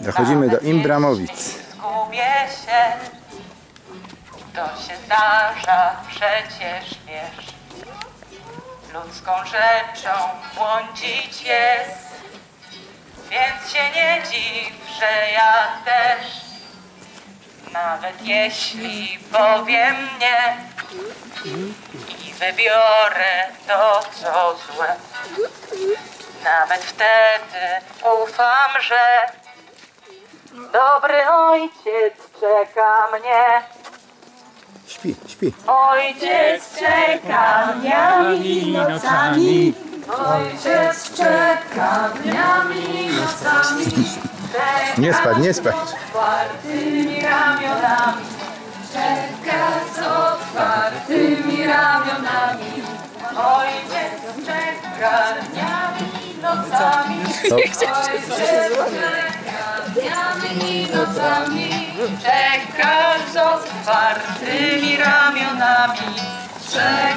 Dochodzimy do Imbramowic. Zgubię się, to się zdarza przecież, wiesz. Ludzką rzeczą błądzić jest, więc się nie dziw, że ja też. Nawet jeśli powiem nie wybiorę to, co złe, nawet wtedy ufam, że Dobry ojciec czeka mnie, Śpi, śpi. ojciec czeka dniami i nocami. Ojciec czeka dniami i nocami. Czeka Nie spać, nie spać. z otwartymi ramionami. Czeka ramionami. Ojciec czeka dniami i nocami. Ojciec czeka dniami i nocami. Czeka z otwartymi ramionami. Czeka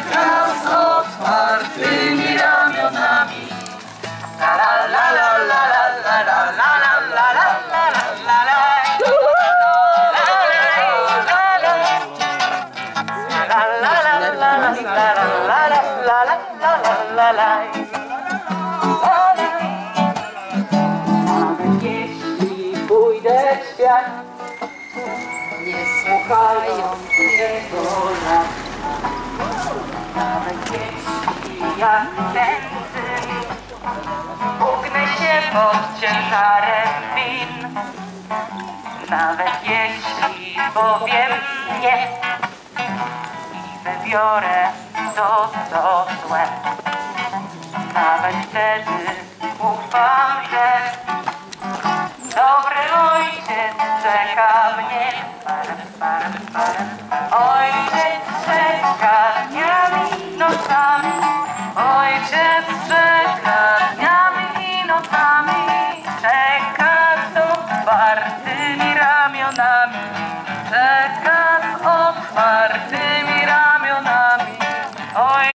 la la la la la la. Nawet jeśli pójdę w świat, nie słuchając jego rad. Nawet jeśli ten syn ugnę się pod ciężarem win. Nawet jeśli powiem nie i wybiorę to, co złe. Nawet wtedy ufam, że dobry ojciec czeka mnie. Ojciec czeka dniami, nocami. Ojciec czeka